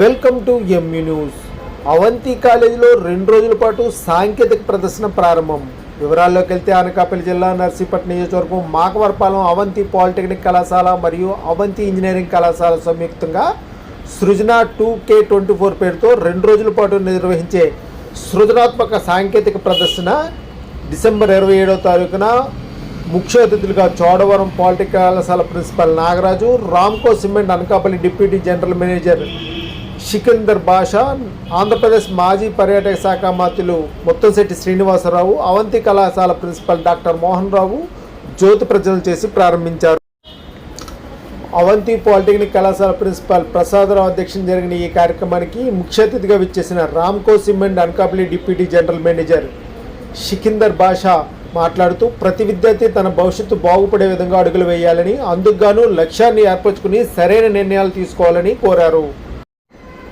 Welcome to MU news Avanthi కాలేజీలో రెండు రోజుల పాటు సాంకేతిక ప్రదర్శన ప్రారంభం. వివరాల్లోకి వెళ్తే అనకాపల్లి జిల్లా నర్సీపట్నం నియోజకవర్గం మాకవరపాలెం అవంతి పాలిటెక్నిక్ కళాశాల మరియు అవంతి ఇంజనీరింగ్ కళాశాల సంయుక్తంగా Srujana two K twenty four పేరుతో రెండు రోజుల పాటు నిర్వహించే సృజనాత్మక సాంకేతిక ప్రదర్శన డిసెంబర్ ఇరవై ఏడవ తారీఖున ముఖ్య అతిథులుగా చోడవరం పాలిటెక్ కళాశాల principal Nagaraju Ramco cement Anakapalli deputy general manager Sikandar Basha Andhra Pradesh మాజీ పర్యాటక శాఖ మంత్రులు ముత్తంశెట్టి శ్రీనివాసరావు అవంతి కళాశాల ప్రిన్సిపల్ డాక్టర్ మోహన్ రావు జ్యోతి ప్రజలు చేసి ప్రారంభించారు. అవంతి పాలిటెక్నిక్ కళాశాల ప్రిన్సిపాల్ ప్రసాదరావు అధ్యక్షం జరిగిన ఈ కార్యక్రమానికి ముఖ్య అతిథిగా విచ్చేసిన Ramco cement Anakapalli deputy general manager Sikandar Basha మాట్లాడుతూ ప్రతి విద్యార్థి తన భవిష్యత్తు బాగుపడే విధంగా అడుగులు వేయాలని అందుకుగాను లక్ష్యాన్ని ఏర్పరచుకుని సరైన నిర్ణయాలు తీసుకోవాలని కోరారు.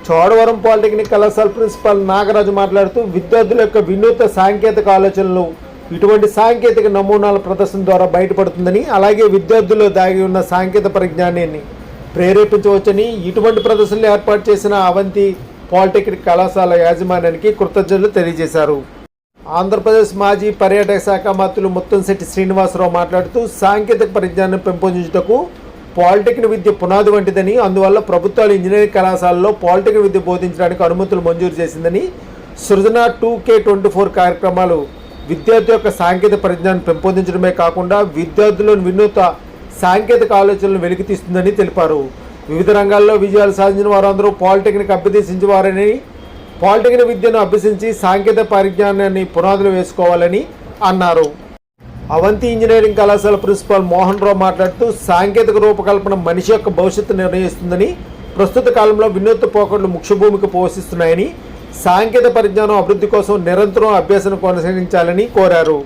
చోడవరం పాలిటెక్నిక్ కళాశాల ప్రిన్సిపాల్ నాగరాజు మాట్లాడుతూ విద్యార్థుల యొక్క వినూత్న సాంకేతిక ఆలోచనలు ఇటువంటి సాంకేతిక నమూనాల ప్రదర్శన ద్వారా బయటపడుతుందని అలాగే విద్యార్థుల్లో దాగి ఉన్న సాంకేతిక పరిజ్ఞానాన్ని ప్రేరేపించవచ్చని ఇటువంటి ప్రదర్శనలు ఏర్పాటు చేసిన అవంతి పాలిటెక్నిక్ కళాశాల యాజమాన్యానికి కృతజ్ఞతలు తెలియజేశారు. ఆంధ్రప్రదేశ్ మాజీ పర్యాటక శాఖ మంత్రులు ముత్తంశెట్టి శ్రీనివాసరావు మాట్లాడుతూ సాంకేతిక పరిజ్ఞానం పెంపొందించుటకు పాలిటెక్నిక్ విద్య పునాది వంటిదని అందువల్ల ప్రభుత్వాలు ఇంజనీరింగ్ కళాశాలలో పాలిటెక్నిక్ విద్య బోధించడానికి అనుమతులు మంజూరు చేసిందని Srujana two K twenty four కార్యక్రమాలు విద్యార్థి యొక్క సాంకేతిక పరిజ్ఞానం పెంపొందించడమే కాకుండా విద్యార్థులను వినూత సాంకేతిక ఆలోచనలను వెలికితీస్తుందని తెలిపారు. వివిధ రంగాల్లో విజయాలు సాధించిన వారందరూ పాలిటెక్నిక్ అభ్యసించేవారని పాలిటెక్నిక్ విద్యను అభ్యసించి సాంకేతిక పరిజ్ఞానాన్ని పునాదులు వేసుకోవాలని అన్నారు. అవంతి ఇంజనీరింగ్ కళాశాల ప్రిన్సిపాల్ మోహన్ రావు మాట్లాడుతూ సాంకేతిక రూపకల్పన మనిషి యొక్క భవిష్యత్తు నిర్ణయిస్తుందని ప్రస్తుత కాలంలో వినూత్న పోకడలు ముఖ్య భూమిక పోషిస్తున్నాయని సాంకేతిక పరిజ్ఞానం అభివృద్ధి కోసం నిరంతరం అభ్యాసం కొనసాగించాలని కోరారు.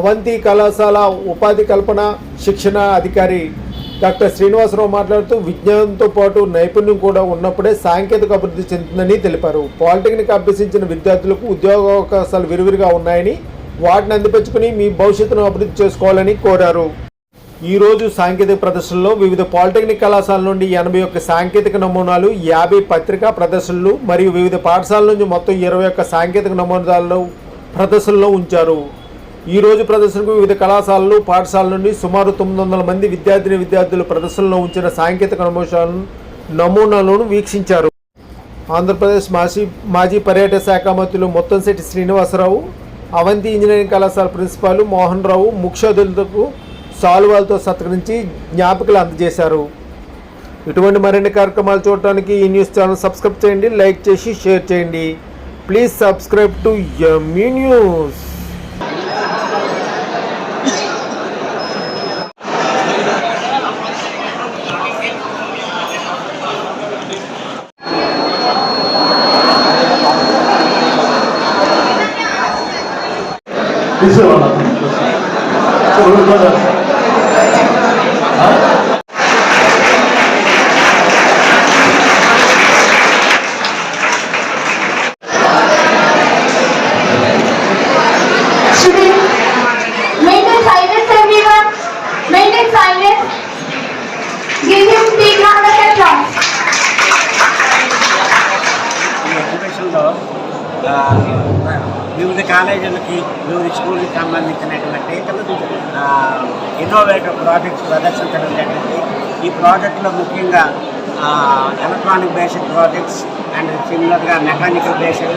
అవంతి కళాశాల ఉపాధి కల్పన శిక్షణ అధికారి డాక్టర్ శ్రీనివాసరావు మాట్లాడుతూ విజ్ఞానంతో పాటు నైపుణ్యం కూడా ఉన్నప్పుడే సాంకేతిక అభివృద్ధి చెందుతుందని తెలిపారు. పాలిటెక్నిక్ అభ్యసించిన విద్యార్థులకు ఉద్యోగ అవకాశాలు విరివిరిగా ఉన్నాయని వాటిని అందిపెచ్చుకుని మీ భవిష్యత్తును అభివృద్ధి చేసుకోవాలని కోరారు. ఈరోజు సాంకేతిక ప్రదర్శనలో వివిధ పాలిటెక్నిక్ కళాశాల నుండి ఎనభై ఒక్క సాంకేతిక నమూనాలు యాభై పత్రికా ప్రదర్శనలు మరియు వివిధ పాఠశాలల నుంచి మొత్తం ఇరవై ఒక్క సాంకేతిక నమూనాలలో ప్రదర్శనలో ఉంచారు. ఈరోజు ప్రదర్శనకు వివిధ కళాశాలలు పాఠశాలల నుండి సుమారు తొమ్మిది వందల మంది విద్యార్థిని విద్యార్థులు ప్రదర్శనలో ఉంచిన సాంకేతిక నమూనాలను నమూనాలను వీక్షించారు. ఆంధ్రప్రదేశ్ మాజీ మాజీ పర్యాటక శాఖ మంత్రులు ముత్తంశెట్టి శ్రీనివాసరావు అవంతి ఇంజనీరింగ్ కళాశాల ప్రిన్సిపాల్ మోహన్ రావు ముఖ్యోధులకు అతిథులకు సాల్వాలతో సత్కరించి జ్ఞాపికలు అందజేశారు. ఇటువంటి మరిన్ని కార్యక్రమాలు చూడటానికి ఈ న్యూస్ ఛానల్ సబ్స్క్రైబ్ చేయండి లైక్ చేసి షేర్ చేయండి. Please subscribe to me news. 実はまだ。కాలేజీలకి వివిధ స్కూల్కి సంబంధించినటువంటి ఇన్నోవేటివ్ ప్రాజెక్ట్స్ ప్రదర్శించడం జరిగింది. ఈ ప్రాజెక్టులో ముఖ్యంగా ఎలక్ట్రానిక్ బేస్డ్ ప్రాజెక్ట్స్ అండ్ సిమిలర్గా mechanical based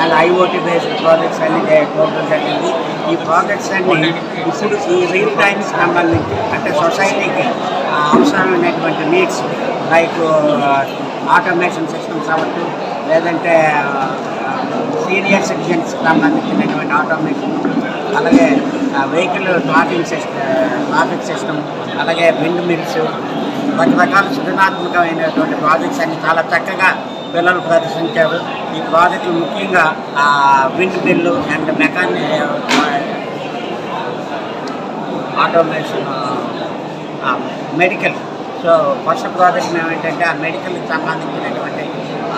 and IoT based projects అన్ని చూడడం జరిగింది. ఈ ప్రాజెక్ట్స్ అన్ని ఇప్పుడు ఈ రియల్ టైమ్స్ సంబంధించి అంటే సొసైటీకి అవసరమైనటువంటి నీడ్స్ లైక్ ఆటోమేషన్ సిస్టమ్స్ అవ్వచ్చు లేదంటే సీనియర్ సిటిజన్స్ సంబంధించినటువంటి ఆటోమేషన్ అలాగే vehicle traffic system traffic system అలాగే విండ్ మిల్స్ రకరకాల సృజనాత్మకమైనటువంటి ప్రాజెక్ట్స్ అన్ని చాలా చక్కగా పిల్లలు ప్రదర్శించారు. ఈ ప్రాజెక్టులు ముఖ్యంగా wind mill and మెకాని automation medical so first project ఏమిటంటే ఆ మెడికల్కి సంబంధించినటువంటి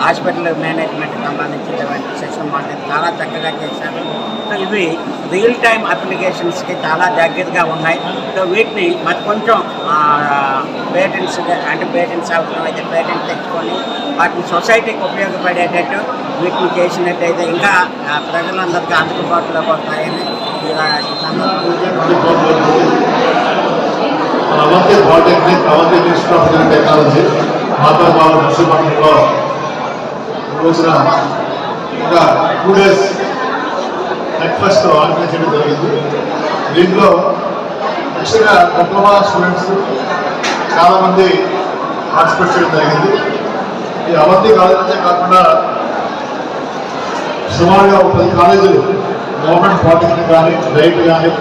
హాస్పిటల్ మేనేజ్మెంట్కి సంబంధించినటువంటి సెక్షన్ వాళ్ళు చాలా చక్కగా చేశారు సో ఇవి రియల్ టైమ్ అప్లికేషన్స్కి చాలా దగ్గరగా ఉన్నాయి సో వీటిని మరి కొంచెం పేటెంట్స్ అంటే పేటెంట్స్ అవసరమైతే అయితే పేటెంట్ తెచ్చుకొని వాటిని సొసైటీకి ఉపయోగపడేటట్టు వీటిని చేసినట్టయితే ఇంకా ప్రజలందరికీ అందుబాటులోకి వస్తాయని ఇలా పాలిటెక్నిక్ ఇన్స్టిట్యూట్ ఆఫ్ టెక్నాలజీ మాతాబాబు రోజున ఒక టూ డేస్ బ్రేక్ఫాస్ట్ ఆర్గనైజ్ చేయడం జరిగింది. దీంట్లో ముఖ్యంగా డిప్లొమా స్టూడెంట్స్ చాలామంది పార్టిసిపేట్ చేయడం జరిగింది. ఈ అవంతి కాలేజీ కాకుండా సుమారుగా ఒక పది కాలేజీలు గవర్నమెంట్ పాలిటెక్నిక్ కానీ రైట్ కానీ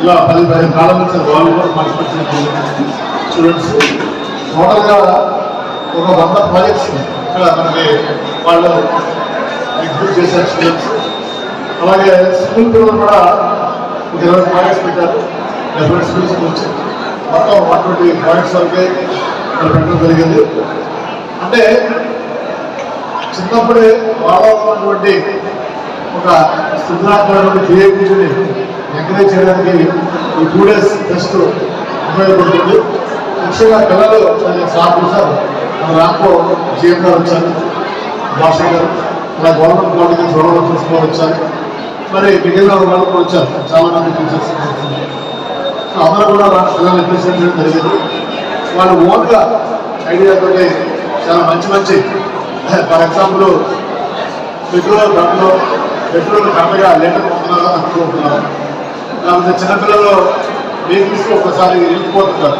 ఇలా పది పదిహేను కాలేజీలు వాళ్ళు కూడా పార్టిసిపేట్ చేయడం స్టూడెంట్స్. టోటల్గా ఒక వంద ప్రాజెక్ట్స్ ఉన్నాయి ఇక్కడ మనకి వాళ్ళు ఎగ్జిక్యూట్ చేశారు స్టూడెంట్స్ అలాగే స్కూల్ పిల్లలు కూడా ఒక ఇరవై పాయింట్స్ పెట్టారు. డెఫరెంట్ స్కూల్స్ నుంచి మొత్తం వన్ ట్వంటీ పాయింట్స్ వరకే పెట్టడం జరిగింది. అంటే చిన్నప్పుడే వాళ్ళలో ఉన్నటువంటి ఒక సృజనాత్మకమైన క్రియేటివిటీని ఎంకరేజ్ చేయడానికి ఈ టూ డేస్ టెస్ట్ ఉపయోగపడుతుంది ముఖ్యంగా పిల్లలు సార్ సార్ మన జీఎం గారు వచ్చారు భాష గారు ఇలా గవర్నమెంట్ వాళ్ళకి చూడడం చూసుకోవాలి వచ్చారు మరి మిగిలిన వాళ్ళు కూడా వచ్చారు. చాలా మంది టీచర్స్ సో అందరూ కూడా వాళ్ళ పిల్లలు రిప్రజెంట్ చేయడం జరిగింది. వాళ్ళు ఓన్గా ఐడియాతో చాలా మంచి మంచి ఫర్ ఎగ్జాంపుల్ పెట్రోల్ బండ్లో పెట్రోల్ కరెక్ట్గా లెటర్ పొందుతున్నారో అనుకుంటున్నారు లేకపోతే చిన్నపిల్లలు వెహికల్స్ ఒకసారి వెళ్ళిపోతుంటారు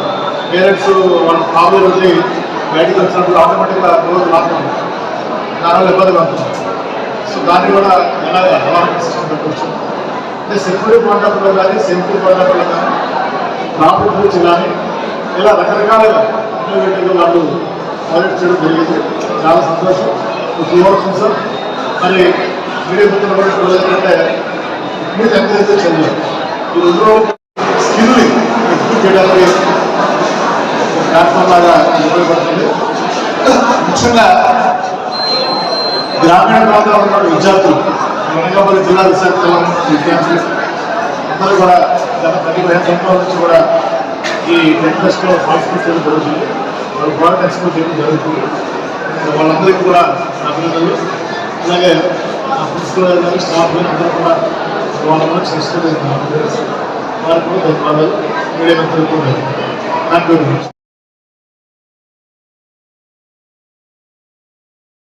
పేరెంట్స్ వాళ్ళ ప్రాబ్లం వెళ్ళి బయటికి వచ్చినప్పుడు ఆటోమేటిక్గా రోజు లాక్డౌన్ దానివల్ల ఇబ్బంది పడుతున్నారు సో దాన్ని కూడా ఎలా అలవాటు సిస్టమ్ పెట్టవచ్చు అంటే సెక్యూరిటీ పాయింట్ కానీ సేఫ్టీ పాయింట్ కానీ ప్రాఫిట్ గురించి కానీ ఇలా రకరకాలుగా ఇన్నోవేటివ్గా వాళ్ళు ప్రాజెక్ట్ చేయడం జరిగింది. చాలా సంతోషం. చూడవచ్చు సార్ మరి మీడియా మిత్రులు కూడా చూడాలంటే ఏంటంటే మీరు ఎంకరేజ్ చదివారు ఈ రెండు రోజులు స్కిల్ని ఎగ్జిక్యూట్ చేయడానికి ప్లాట్ఫామ్ లాగా ఉపయోగపడుతుంది ముఖ్యంగా గ్రామీణ ప్రాంతాల్లో ఉన్న విద్యార్థులు అనకాపల్లి జిల్లా విశాఖపట్నం విద్యార్థులు అందరూ కూడా గత పది సంవత్సరాల నుంచి కూడా ఈ టెన్ ఫెస్ట్లో పార్టిసిపేట్ చేయడం జరుగుతుంది. వాళ్ళు ప్రోడక్ట్ ఎక్స్పోర్ట్ చేయడం జరుగుతుంది. వాళ్ళందరికీ కూడా అభినందనలు. అలాగే ఆ ప్రిన్సిపల్ గారు స్టాఫ్ గారు అందరూ కూడా వాళ్ళ కూడా వారికి కూడా ధన్యవాదాలు. మీడియా మిత్రులకు కూడా థ్యాంక్ యూ వెరీ మచ్.